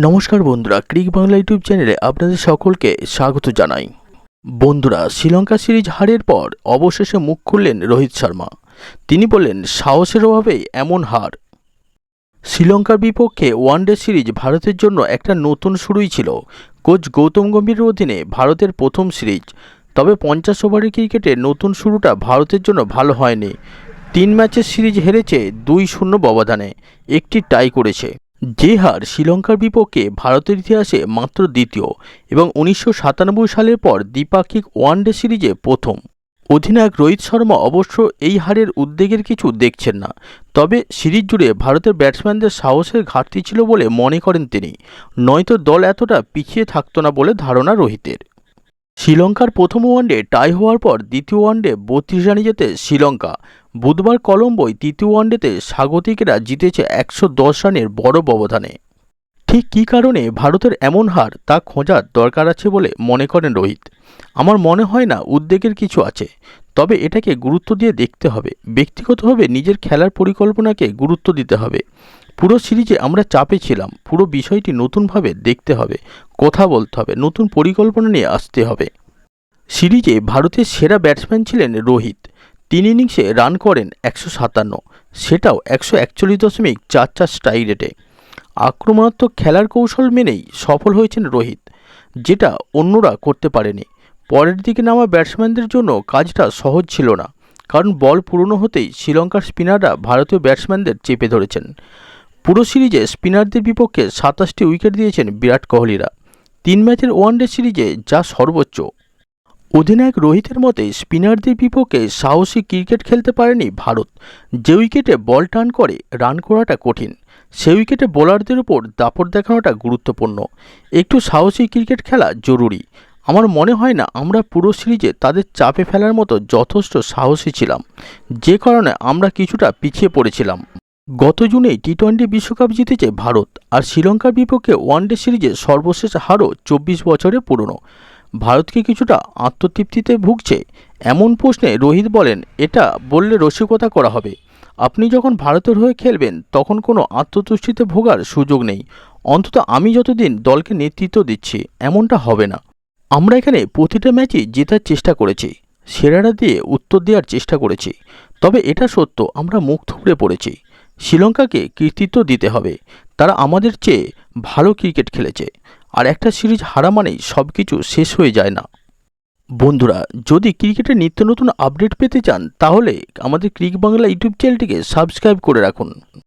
নমস্কার বন্ধুরা, ক্রিক বাংলা ইউটিউব চ্যানেলে আপনাদের সকলকে স্বাগত জানাই। বন্ধুরা, শ্রীলঙ্কা সিরিজ হারের পর অবশেষে মুখ খুললেন রোহিত শর্মা। তিনি বললেন, সাহসের অভাবে এমন হার। শ্রীলঙ্কার বিপক্ষে ওয়ানডে সিরিজ ভারতের জন্য একটা নতুন শুরুই ছিল। কোচ গৌতম গম্ভীরের অধীনে ভারতের প্রথম সিরিজ। তবে পঞ্চাশ ওভারের ক্রিকেটে নতুন শুরুটা ভারতের জন্য ভালো হয়নি। তিন ম্যাচের সিরিজ হেরেছে দুই শূন্য ব্যবধানে একটি টাই করেছে। যে হার শ্রীলঙ্কার বিপক্ষে ভারতের ইতিহাসে মাত্র দ্বিতীয় এবং উনিশশো সাতানব্বই সালের পর দ্বিপাক্ষিক ওয়ানডে সিরিজে প্রথম। অধিনায়ক রোহিত শর্মা অবশ্য এই হারের উদ্বেগের কিছু দেখছেন না, তবে সিরিজ জুড়ে ভারতের ব্যাটসম্যানদের সাহসের ঘাটতি ছিল বলে মনে করেন তিনি। নয়তো দল এতটা পিছিয়ে থাকতো না বলে ধারণা রোহিতের। শ্রীলঙ্কার প্রথম ওয়ানডে টাই হওয়ার পর দ্বিতীয় ওয়ানডে বত্রিশ রানে যেতে শ্রীলঙ্কা। বুধবার কলম্বোয় তৃতীয় ওয়ানডেতে স্বাগতিকেরা জিতেছে একশো দশ রানের বড় ব্যবধানে। ঠিক কী কারণে ভারতের এমন হার তা খোঁজার দরকার আছে বলে মনে করেন রোহিত। আমার মনে হয় না উদ্বেগের কিছু আছে, তবে এটাকে গুরুত্ব দিয়ে দেখতে হবে। ব্যক্তিগতভাবে নিজের খেলার পরিকল্পনাকে গুরুত্ব দিতে হবে। পুরো সিরিজে আমরা চাপে ছিলাম। পুরো বিষয়টি নতুনভাবে দেখতে হবে, কথা বলতে হবে, নতুন পরিকল্পনা নিয়ে আসতে হবে। সিরিজে ভারতের সেরা ব্যাটসম্যান ছিলেন রোহিত। তিন ইনিংসে রান করেন একশো সাতান্ন, সেটাও একশো একচল্লিশ দশমিক চার চার স্ট্রাইক রেটে। আক্রমণাত্মক খেলার কৌশল মেনেই সফল হয়েছেন রোহিত, যেটা অন্যরা করতে পারেনি। পরের দিকে নামা ব্যাটসম্যানদের জন্য কাজটা সহজ ছিল না, কারণ বল পুরনো হতেই শ্রীলঙ্কার স্পিনাররা ভারতীয় ব্যাটসম্যানদের চেপে ধরেছেন। পুরো সিরিজে স্পিনারদের বিপক্ষে সাতাশটি উইকেট দিয়েছেন বিরাট কোহলিরা। তিন ম্যাচের ওয়ানডে সিরিজে যা সর্বোচ্চ। অধিনায়ক রোহিতের মতে, স্পিনারদের বিপক্ষে সাহসী ক্রিকেট খেলতে পারেনি ভারত। যে উইকেটে বল টার্ন করে রান করাটা কঠিন সেই উইকেটে বোলারদের উপর দাপট দেখানোটা গুরুত্বপূর্ণ। একটু সাহসী ক্রিকেট খেলা জরুরি। আমার মনে হয় না আমরা পুরো সিরিজে তাদের চাপে ফেলার মতো যথেষ্ট সাহসী ছিলাম। যে কারণে আমরা কিছুটা পিছিয়ে পড়েছিলাম। গত জুনে টি টোয়েন্টি বিশ্বকাপ জিতেছে ভারত আর শ্রীলঙ্কার বিপক্ষে ওয়ানডে সিরিজে সর্বশেষ হারও চব্বিশ বছরে পুরনো। ভারতকে কিছুটা আত্মতৃপ্তিতে ভুগছে এমন প্রশ্নে রোহিত বলেন, এটা বললে রসিকতা করা হবে। আপনি যখন ভারতের হয়ে খেলবেন, তখন কোনো আত্মতুষ্টিতে ভোগার সুযোগ নেই। অন্তত আমি যতদিন দলকে নেতৃত্ব দিচ্ছি, এমনটা হবে না। আমরা এখানে প্রতিটা ম্যাচই জেতার চেষ্টা করেছি, সেরারা দিয়ে উত্তর দেওয়ার চেষ্টা করেছি। তবে এটা সত্য, আমরা মুখ থুবড়ে পড়েছি। শ্রীলঙ্কাকে কৃতিত্ব দিতে হবে। তারা আমাদের চেয়ে ভালো ক্রিকেট খেলেছে। আর একটা সিরিজ হারা মানেই সব কিছু শেষ হয়ে যায় না। বন্ধুরা, যদি ক্রিকেটের নিত্য নতুন আপডেট পেতে চান, তাহলে আমাদের ক্রিক বাংলা ইউটিউব চ্যানেলটিকে সাবস্ক্রাইব করে রাখুন।